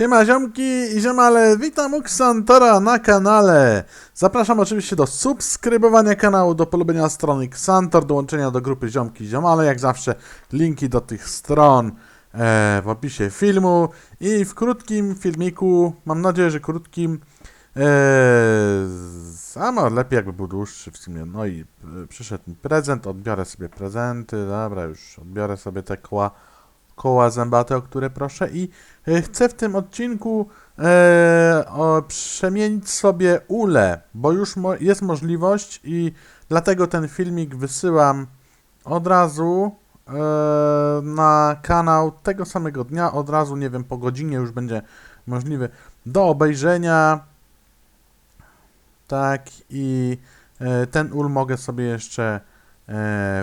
Siema ziomki i ziomale, witam Xantora na kanale. Zapraszam oczywiście do subskrybowania kanału, do polubienia strony Xantor, dołączenia do grupy ziomki i ziomale. Jak zawsze linki do tych stron e, w opisie filmu i w krótkim filmiku, mam nadzieję, że krótkim, e, samo lepiej jakby był dłuższy w sumie. No i e, przyszedł mi prezent, odbiorę sobie prezenty, dobra już odbiorę sobie te koła koła zębate, o które proszę. I e, chcę w tym odcinku e, o, przemienić sobie ulę, bo już mo jest możliwość i dlatego ten filmik wysyłam od razu e, na kanał tego samego dnia, od razu, nie wiem, po godzinie już będzie możliwy. Do obejrzenia. Tak i e, ten ul mogę sobie jeszcze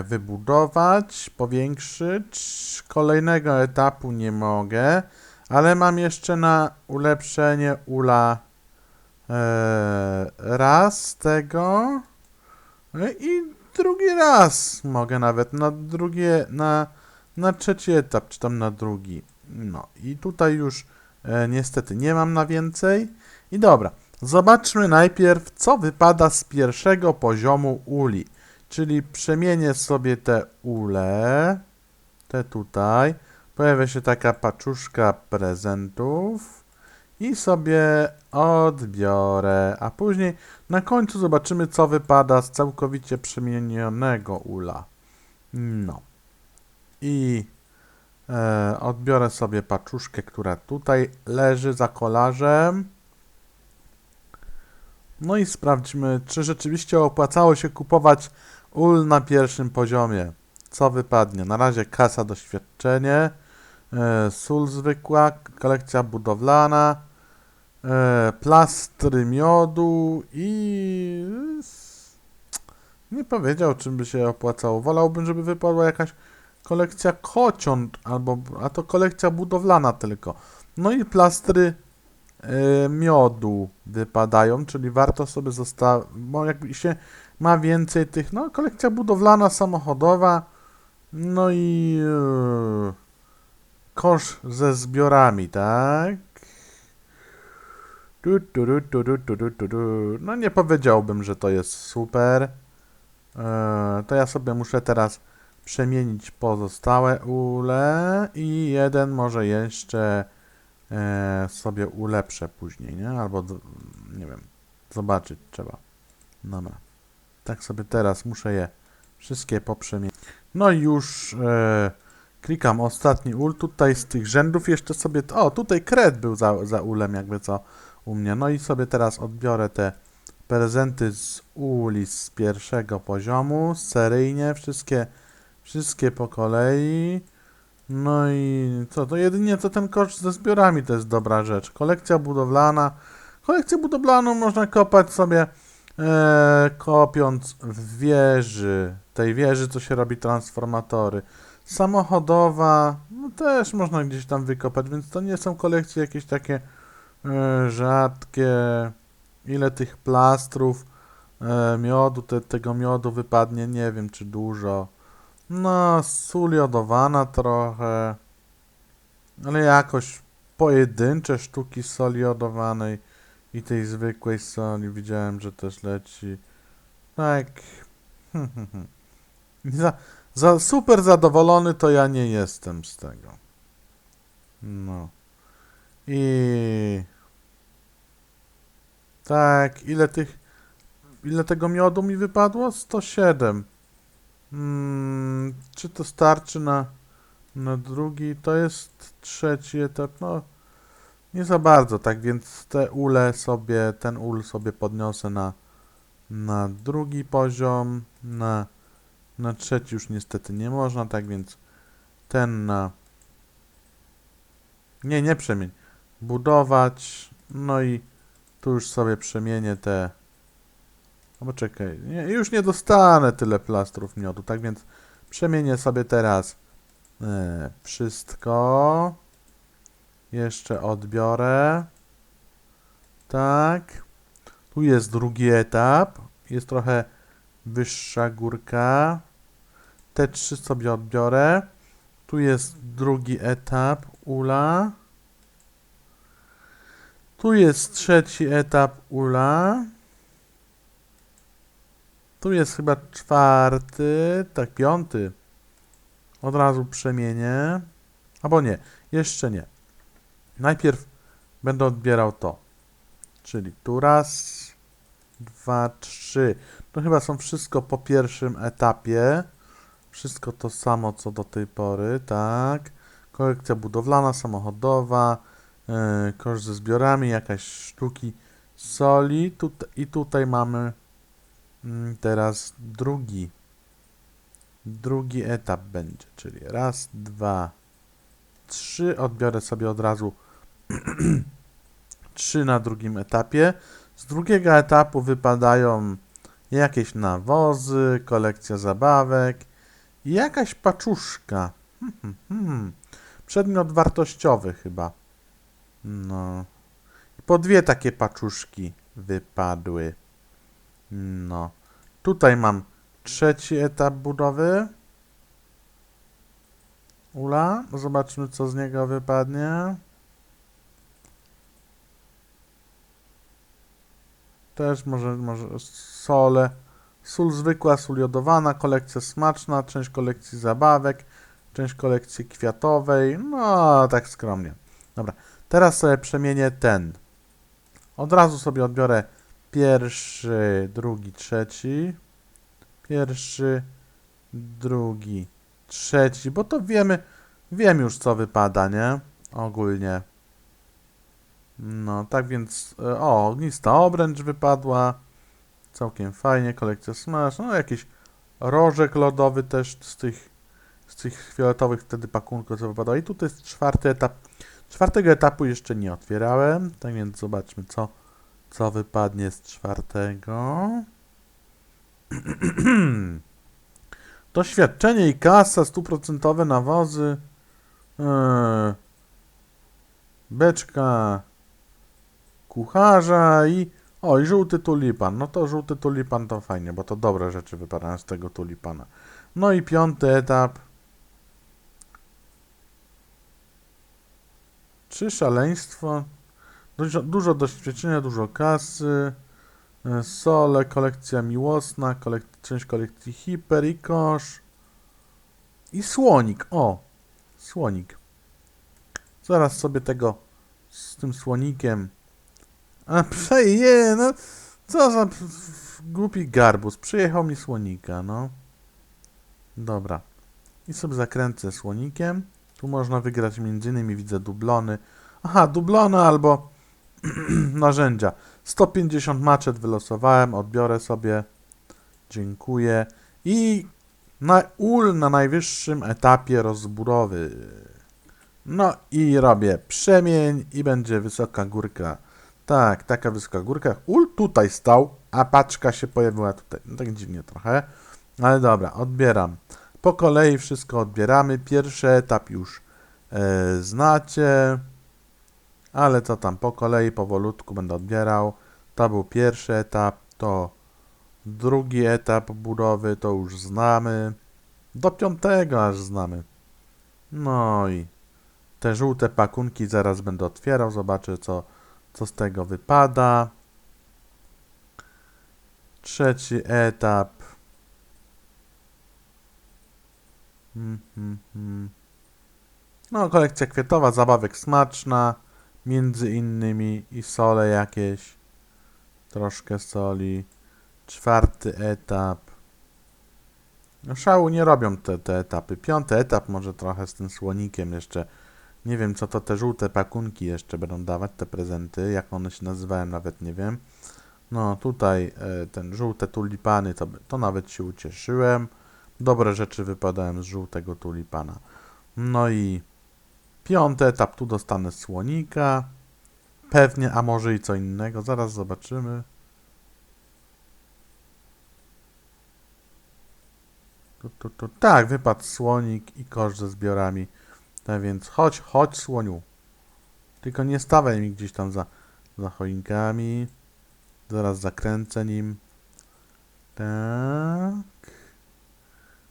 wybudować, powiększyć. Kolejnego etapu nie mogę, ale mam jeszcze na ulepszenie ula e, raz tego e, i drugi raz mogę nawet na drugie, na, na trzeci etap, czy tam na drugi. No i tutaj już e, niestety nie mam na więcej. I dobra, zobaczmy najpierw, co wypada z pierwszego poziomu uli. Czyli przemienię sobie te ule, te tutaj. Pojawia się taka paczuszka prezentów i sobie odbiorę, a później na końcu zobaczymy, co wypada z całkowicie przemienionego ula. No. I e, odbiorę sobie paczuszkę, która tutaj leży za kolarzem. No i sprawdźmy, czy rzeczywiście opłacało się kupować ul na pierwszym poziomie. Co wypadnie? Na razie kasa doświadczenie, e, sól zwykła, kolekcja budowlana, e, plastry miodu i nie powiedział, czym by się opłacało. Wolałbym, żeby wypadła jakaś kolekcja kociąt, albo, a to kolekcja budowlana tylko. No i plastry e, miodu wypadają, czyli warto sobie zostawić, bo jakby się ma więcej tych, no kolekcja budowlana, samochodowa, no i yy, kosz ze zbiorami, tak? Du, du, du, du, du, du, du, du. No nie powiedziałbym, że to jest super. Yy, to ja sobie muszę teraz przemienić pozostałe ule i jeden może jeszcze yy, sobie ulepszę później, nie? Albo, nie wiem, zobaczyć trzeba. Dobra. Tak sobie teraz muszę je wszystkie poprzemienić. No i już e, klikam ostatni ul. Tutaj z tych rzędów jeszcze sobie. O, tutaj kred był za, za ulem, jakby co u mnie. No i sobie teraz odbiorę te prezenty z uli z pierwszego poziomu, seryjnie, wszystkie, wszystkie po kolei. No i co, to jedynie to ten kosz ze zbiorami to jest dobra rzecz. Kolekcja budowlana. Kolekcję budowlaną można kopać sobie e, kopiąc w wieży, tej wieży, co się robi transformatory. Samochodowa, no też można gdzieś tam wykopać, więc to nie są kolekcje jakieś takie e, rzadkie. Ile tych plastrów e, miodu, te, tego miodu wypadnie, nie wiem czy dużo. No, sól jodowana trochę, ale jakoś pojedyncze sztuki soli jodowanej i tej zwykłej soli widziałem, że też leci. Tak. za, za super zadowolony to ja nie jestem z tego. No. I tak, ile tych ile tego miodu mi wypadło? 107. Mm, czy to starczy na na drugi? To jest trzeci etap. No nie za bardzo, tak więc te ule sobie, ten ul sobie podniosę na, na drugi poziom, na, na trzeci już niestety nie można, tak więc ten na... Nie, nie przemień. Budować, no i tu już sobie przemienię te... No poczekaj, nie, już nie dostanę tyle plastrów miodu, tak więc przemienię sobie teraz e, wszystko. Jeszcze odbiorę. Tak. Tu jest drugi etap. Jest trochę wyższa górka. Te trzy sobie odbiorę. Tu jest drugi etap ula. Tu jest trzeci etap ula. Tu jest chyba czwarty, tak, piąty. Od razu przemienię. Albo nie, jeszcze nie. Najpierw będę odbierał to. Czyli tu raz, dwa, trzy. To chyba są wszystko po pierwszym etapie. Wszystko to samo co do tej pory, tak. Kolekcja budowlana, samochodowa, yy, ze zbiorami, jakaś sztuki soli. I tutaj mamy mm, teraz drugi. Drugi etap będzie, czyli raz, dwa, trzy. Odbiorę sobie od razu trzy na drugim etapie. Z drugiego etapu wypadają jakieś nawozy, kolekcja zabawek i jakaś paczuszka. Hmm, hmm, hmm. Przedmiot wartościowy chyba. No. Po dwie takie paczuszki wypadły. No. Tutaj mam trzeci etap budowy. Ula, zobaczmy co z niego wypadnie. Też może, może sole. Sól zwykła, sól jodowana, kolekcja smaczna, część kolekcji zabawek, część kolekcji kwiatowej. No, tak skromnie. Dobra, teraz sobie przemienię ten. Od razu sobie odbiorę pierwszy, drugi, trzeci. Pierwszy, drugi, trzeci, bo to wiemy, wiem już co wypada, nie? Ogólnie. No, tak więc, e, o, ognista obręcz wypadła. Całkiem fajnie, kolekcja Smash. No, jakiś rożek lodowy też z tych, z tych fioletowych wtedy pakunków, co wypadło. I tutaj jest czwarty etap. Czwartego etapu jeszcze nie otwierałem, tak więc zobaczmy, co, co wypadnie z czwartego. Doświadczenie i kasa, stuprocentowe nawozy. Yy, beczka kucharza i o, i żółty tulipan. No to żółty tulipan to fajnie, bo to dobre rzeczy wypadają z tego tulipana. No i piąty etap. Czy szaleństwo? Dużo, dużo doświadczenia, dużo kasy. e, Sole, kolekcja miłosna, kolek część kolekcji hiper i kosz. I słonik. O, słonik. Zaraz sobie tego z tym słonikiem a przeje, no co za głupi garbus. Przyjechał mi słonika, no. Dobra. I sobie zakręcę słonikiem. Tu można wygrać między innymi, widzę dublony. Aha, dublony albo narzędzia. 150 maczet wylosowałem, odbiorę sobie. Dziękuję. I na ul na najwyższym etapie rozbudowy. No i robię przemień i będzie wysoka górka. Tak, taka wysoka górka. Ul tutaj stał, a paczka się pojawiła tutaj. No tak dziwnie trochę. Ale dobra, odbieram. Po kolei wszystko odbieramy. Pierwszy etap już e, znacie. Ale to tam po kolei, powolutku będę odbierał. To był pierwszy etap, to drugi etap budowy, to już znamy. Do piątego aż znamy. No i te żółte pakunki zaraz będę otwierał, zobaczę co, co z tego wypada. Trzeci etap. Mm, mm, mm. No, kolekcja kwiatowa, zabawek smaczna, między innymi i sole jakieś, troszkę soli. Czwarty etap. No, szału nie robią te, te etapy. Piąty etap może trochę z tym słonikiem jeszcze. Nie wiem, co to te żółte pakunki jeszcze będą dawać, te prezenty, jak one się nazywają, nawet nie wiem. No, tutaj e, ten żółte tulipany, to, to nawet się ucieszyłem. Dobre rzeczy wypadają z żółtego tulipana. No i piąty etap, tu dostanę słonika. Pewnie, a może i co innego, zaraz zobaczymy. Tu, tu, tu. Tak, wypadł słonik i kosz ze zbiorami. Tak więc chodź, chodź słoniu. Tylko nie stawaj mi gdzieś tam za, za choinkami. Zaraz zakręcę nim. Tak.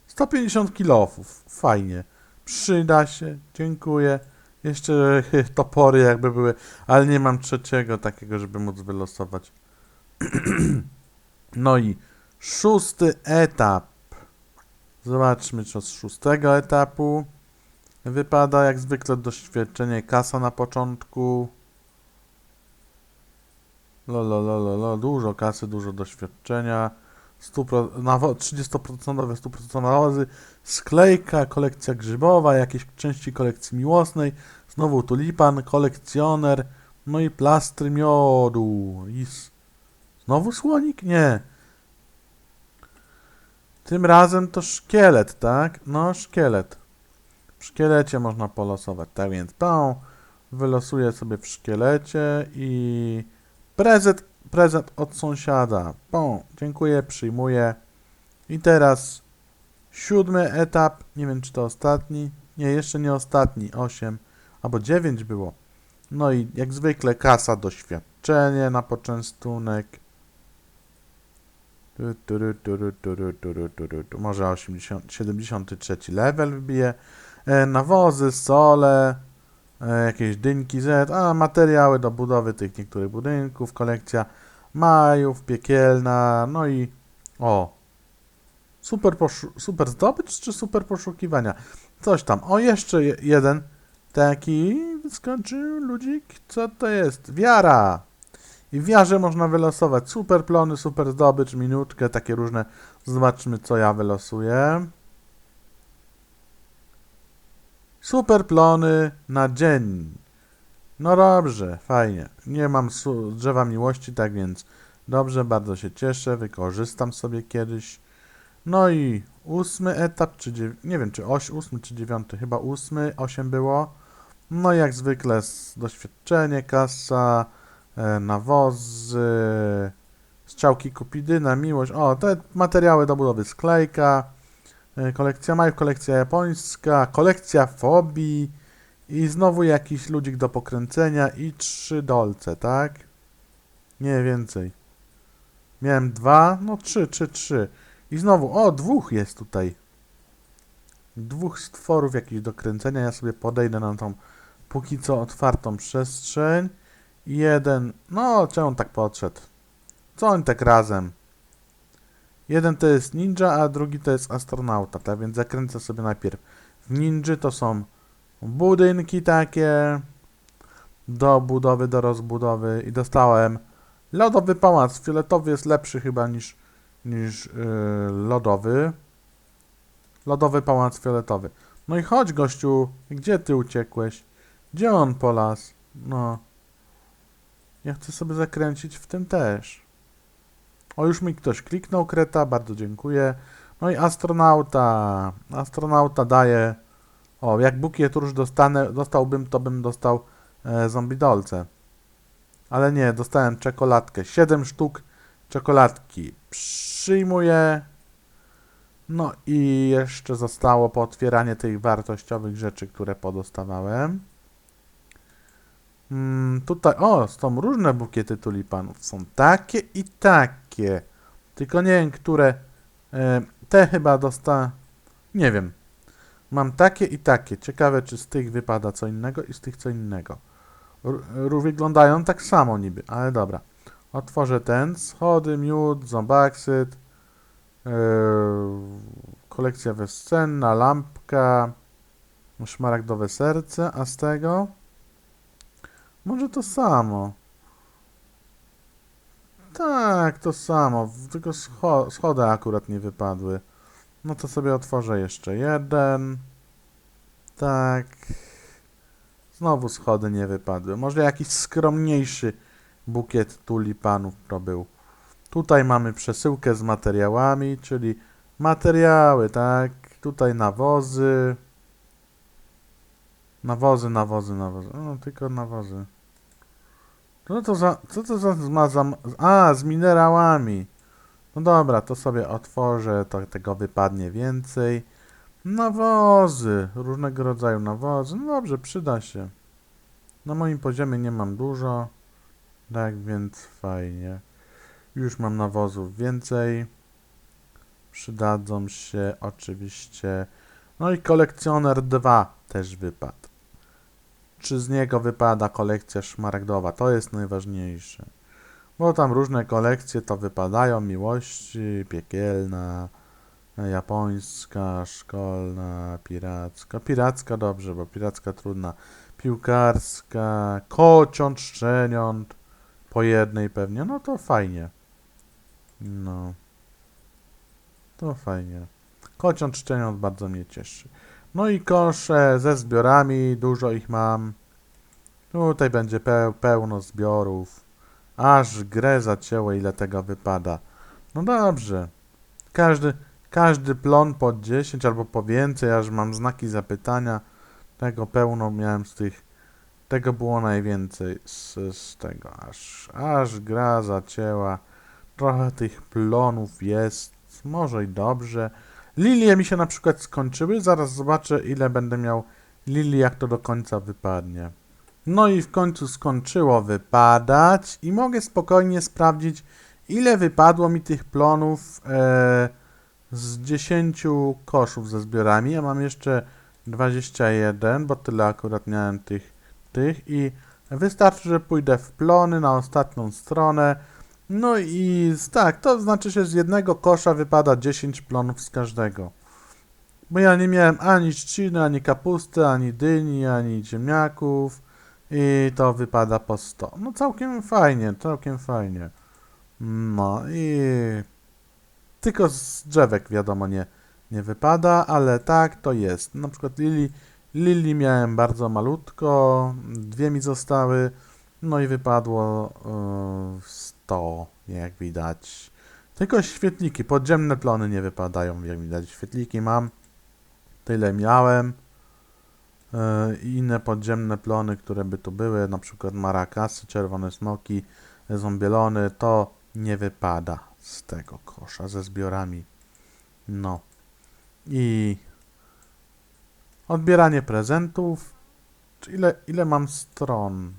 150 kilofów. Fajnie. Przyda się. Dziękuję. Jeszcze topory jakby były, ale nie mam trzeciego takiego, żeby móc wylosować. no i szósty etap. Zobaczmy, co z szóstego etapu wypada. Jak zwykle doświadczenie kasa na początku. Lo, lo, lo, lo, lo. Dużo kasy, dużo doświadczenia. 100%, nawo- 30% 100% nawozy, sklejka, kolekcja grzybowa, jakieś części kolekcji miłosnej, znowu tulipan, kolekcjoner, no i plastry miodu. I znowu słonik? Nie. Tym razem to szkielet, tak? No, szkielet. W szkielecie można polosować, tak więc tą wylosuję sobie w szkielecie i prezent, prezent od sąsiada. Pą, dziękuję, przyjmuję. I teraz siódmy etap, nie wiem czy to ostatni, nie, jeszcze nie ostatni, osiem albo dziewięć było. No i jak zwykle kasa, doświadczenie na poczęstunek. Tu, tu, tu, tu, tu, tu, tu, tu, tu. Może 80, 73 level wbije. E, nawozy, sole, e, jakieś dynki Z, a materiały do budowy tych niektórych budynków, kolekcja Majów, piekielna, no i o, super, super zdobycz czy super poszukiwania? Coś tam. O, jeszcze je- jeden taki wyskoczył ludzik. Co to jest? Wiara! I w wiarze można wylosować super plony, super zdobycz, minutkę, takie różne. Zobaczmy, co ja wylosuję. Super plony na dzień. No dobrze, fajnie. Nie mam drzewa miłości, tak więc dobrze, bardzo się cieszę, wykorzystam sobie kiedyś. No i ósmy etap, czy nie wiem, czy oś, ósmy, czy dziewiąty, chyba ósmy, osiem było. No jak zwykle doświadczenie, kasa, e, nawozy, strzałki kupidyna, miłość, o, te materiały do budowy, sklejka, kolekcja majów, kolekcja japońska, kolekcja fobii i znowu jakiś ludzik do pokręcenia i trzy dolce, tak? Nie więcej. Miałem dwa, no trzy, trzy, trzy. I znowu, o, dwóch jest tutaj. Dwóch stworów jakichś do kręcenia. Ja sobie podejdę na tą póki co otwartą przestrzeń. Jeden, no, czemu on tak podszedł? Co oni tak razem? Jeden to jest ninja, a drugi to jest astronauta, tak więc zakręcę sobie najpierw. W ninży to są budynki takie do budowy, do rozbudowy i dostałem lodowy pałac. Fioletowy jest lepszy chyba niż, niż yy, lodowy. Lodowy pałac fioletowy. No i chodź gościu, gdzie ty uciekłeś? Gdzie on polas? No. Ja chcę sobie zakręcić w tym też. O, już mi ktoś kliknął, kreta, bardzo dziękuję. No i astronauta. Astronauta daje. O, jak bukiet róż dostanę, dostałbym, to bym dostał e, zombie dolce. Ale nie, dostałem czekoladkę. 7 sztuk czekoladki. Przyjmuję. No i jeszcze zostało pootwieranie tych wartościowych rzeczy, które podostawałem. Mm, tutaj, o, są różne bukiety tulipanów. Są takie i takie. Tylko nie wiem, które. E, te chyba dosta. Nie wiem. Mam takie i takie. Ciekawe, czy z tych wypada co innego i z tych co innego. R- wyglądają tak samo niby, ale dobra. Otworzę ten. Schody, miód, zombaksyt. Yy, kolekcja wiosenna, lampka. Szmaragdowe serce, a z tego? Może to samo. Tak, to samo, tylko scho schody akurat nie wypadły. No to sobie otworzę jeszcze jeden. Tak. Znowu schody nie wypadły. Może jakiś skromniejszy bukiet tulipanów to był. Tutaj mamy przesyłkę z materiałami, czyli materiały, tak? Tutaj nawozy. Nawozy, nawozy, nawozy. No, tylko nawozy. Co to za, co to za, ma a, z minerałami. No dobra, to sobie otworzę, to tego wypadnie więcej. Nawozy, różnego rodzaju nawozy. No dobrze, przyda się. Na moim poziomie nie mam dużo, tak więc fajnie. Już mam nawozów więcej. Przydadzą się oczywiście. No i kolekcjoner 2 też wypadł. Czy z niego wypada kolekcja szmaragdowa. To jest najważniejsze. Bo tam różne kolekcje to wypadają, miłości, piekielna, japońska, szkolna, piracka. Piracka dobrze, bo piracka trudna. Piłkarska, kociąt, szczeniąt, po jednej pewnie. No to fajnie. No. To fajnie. Kociąt, szczeniąt bardzo mnie cieszy. No i kosze ze zbiorami, dużo ich mam. Tutaj będzie pe pełno zbiorów. Aż grę zacięło, ile tego wypada. No dobrze. Każdy, każdy plon po 10 albo po więcej, aż mam znaki zapytania. Tego pełno miałem z tych. Tego było najwięcej z, z tego. Aż, aż gra zacięła. Trochę tych plonów jest. Może i dobrze. Lilie mi się na przykład skończyły. Zaraz zobaczę, ile będę miał lilii, jak to do końca wypadnie. No i w końcu skończyło wypadać i mogę spokojnie sprawdzić, ile wypadło mi tych plonów e, z 10 koszów ze zbiorami. Ja mam jeszcze 21, bo tyle akurat miałem tych, tych i wystarczy, że pójdę w plony na ostatnią stronę. No i tak, to znaczy, że z jednego kosza wypada 10 plonów z każdego. Bo ja nie miałem ani trzciny, ani kapusty, ani dyni, ani ziemniaków. I to wypada po 100. No całkiem fajnie, całkiem fajnie. No i tylko z drzewek wiadomo nie, nie wypada, ale tak to jest. Na przykład lili, lili miałem bardzo malutko, dwie mi zostały, no i wypadło yy, 100, jak widać. Tylko świetliki, podziemne plony nie wypadają, jak widać. Świetliki mam, tyle miałem. I inne podziemne plony, które by tu były, na przykład marakasy, czerwone smoki, zombielony, to nie wypada z tego kosza ze zbiorami. No. I odbieranie prezentów. Ile, ile mam stron?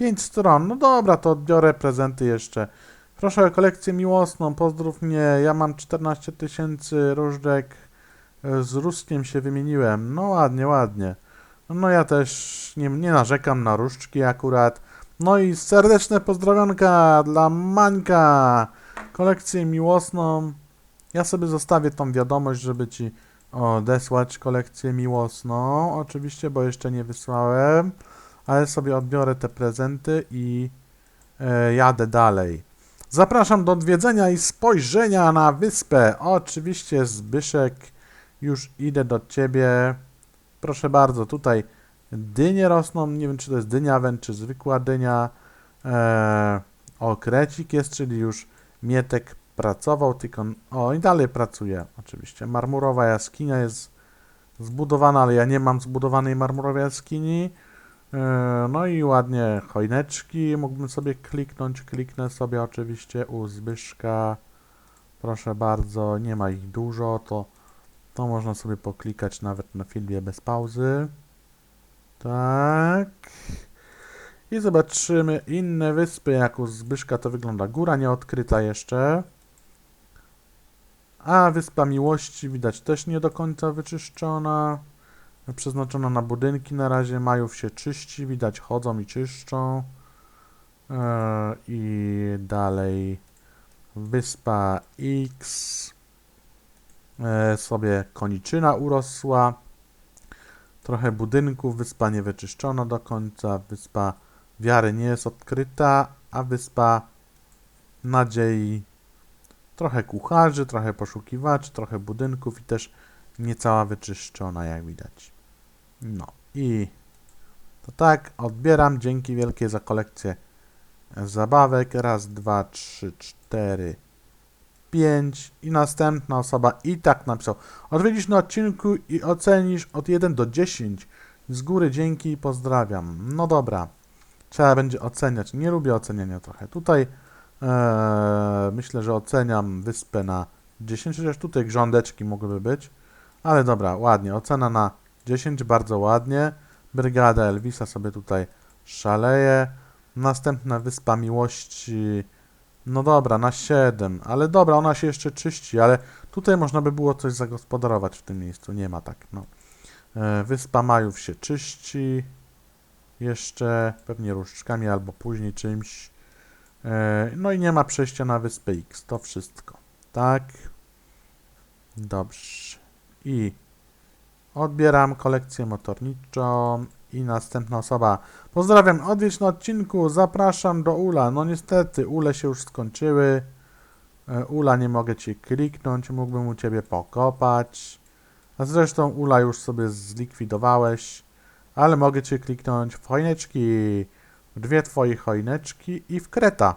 Pięć stron. No dobra, to odbiorę prezenty jeszcze. Proszę o kolekcję miłosną, pozdrów mnie. Ja mam 14 tysięcy różdżek. E, Z Ruskiem się wymieniłem. No ładnie, ładnie. No ja też nie, nie narzekam na różdżki akurat. No i serdeczne pozdrowionka dla Mańka. Kolekcję miłosną. Ja sobie zostawię tą wiadomość, żeby ci odesłać kolekcję miłosną. Oczywiście, bo jeszcze nie wysłałem. Ale sobie odbiorę te prezenty i e, jadę dalej. Zapraszam do odwiedzenia i spojrzenia na wyspę. Oczywiście Zbyszek, już idę do ciebie. Proszę bardzo, tutaj dynie rosną. Nie wiem, czy to jest dynia węd, czy zwykła dynia. Eee, o, krecik jest, czyli już Mietek pracował, tylko... O, i dalej pracuje, oczywiście. Marmurowa jaskinia jest zbudowana, ale ja nie mam zbudowanej marmurowej jaskini. Eee, no i ładnie choineczki mógłbym sobie kliknąć. Kliknę sobie oczywiście u Zbyszka. Proszę bardzo, nie ma ich dużo, to to można sobie poklikać nawet na filmie bez pauzy. Tak. I zobaczymy inne wyspy, jak u Zbyszka to wygląda. Góra nieodkryta jeszcze. A Wyspa Miłości widać też nie do końca wyczyszczona. Przeznaczona na budynki na razie. Majów się czyści, widać chodzą i czyszczą. Eee, I dalej Wyspa X e, sobie koniczyna urosła. Trochę budynków, wyspa nie wyczyszczona do końca, wyspa wiary nie jest odkryta, a wyspa nadziei trochę kucharzy, trochę poszukiwaczy, trochę budynków i też niecała wyczyszczona, jak widać. No i to tak, odbieram. Dzięki wielkie za kolekcję zabawek. Raz, dwa, trzy, cztery, 5 i następna osoba i tak napisał. Odwiedzisz na odcinku i ocenisz od 1 do 10. Z góry dzięki i pozdrawiam. No dobra, trzeba będzie oceniać. Nie lubię oceniania trochę. Tutaj e, myślę, że oceniam wyspę na 10, chociaż tutaj grządeczki mogłyby być. Ale dobra, ładnie. Ocena na 10, bardzo ładnie. Brygada Elvisa sobie tutaj szaleje. Następna Wyspa Miłości no dobra, na 7, ale dobra, ona się jeszcze czyści, ale tutaj można by było coś zagospodarować w tym miejscu, nie ma tak, no. E, Wyspa Majów się czyści. jeszcze pewnie różdżkami albo później czymś. E, No i nie ma przejścia na wyspę X. To wszystko. Tak. Dobrze. I odbieram kolekcję motorniczą i następna osoba. Pozdrawiam, odwiedź na odcinku, zapraszam do Ula. No niestety, Ule się już skończyły. E, Ula, nie mogę Ci kliknąć, mógłbym u Ciebie pokopać. A zresztą Ula już sobie zlikwidowałeś, ale mogę Cię kliknąć w choineczki, w dwie Twoje choineczki i w kreta.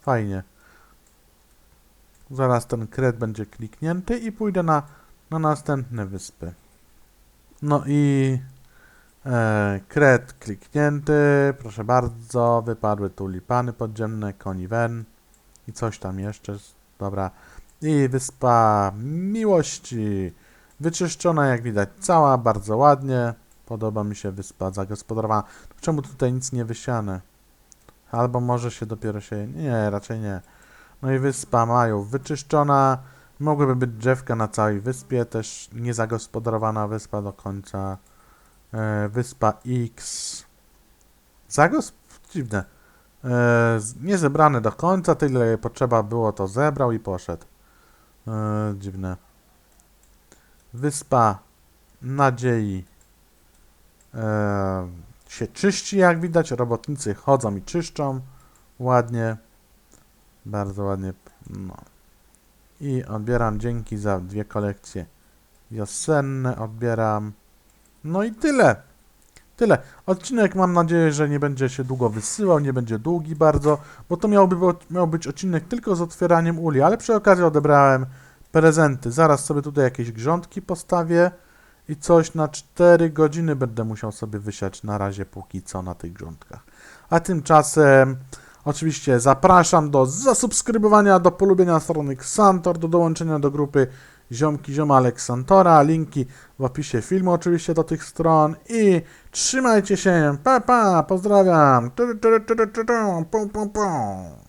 Fajnie. Zaraz ten kret będzie kliknięty i pójdę na, na następne wyspy. No i e, kret kliknięty, proszę bardzo, wypadły tulipany podziemne, koniwen i coś tam jeszcze, dobra. I wyspa miłości, wyczyszczona jak widać cała, bardzo ładnie, podoba mi się wyspa zagospodarowana. Czemu tutaj nic nie wysiane? Albo może się dopiero się, nie, raczej nie. No i wyspa Majów wyczyszczona, mogłyby być drzewka na całej wyspie, też niezagospodarowana wyspa do końca. E, wyspa X. Zagos... dziwne. E, z- nie zebrane do końca, tyle potrzeba było, to zebrał i poszedł. E, dziwne. Wyspa Nadziei e, się czyści, jak widać. Robotnicy chodzą i czyszczą. Ładnie. Bardzo ładnie. No. I odbieram dzięki za dwie kolekcje wiosenne. Odbieram. No i tyle. Tyle. Odcinek mam nadzieję, że nie będzie się długo wysyłał, nie będzie długi bardzo, bo to miałby, miał być odcinek tylko z otwieraniem uli, ale przy okazji odebrałem prezenty. Zaraz sobie tutaj jakieś grządki postawię i coś na 4 godziny będę musiał sobie wysiać na razie póki co na tych grządkach. A tymczasem oczywiście zapraszam do zasubskrybowania, do polubienia strony Xantor, do dołączenia do grupy Ziomki Zioma Aleksantora, linki w opisie filmu oczywiście do tych stron i trzymajcie się, pa pa, pozdrawiam, pum, pum, pum.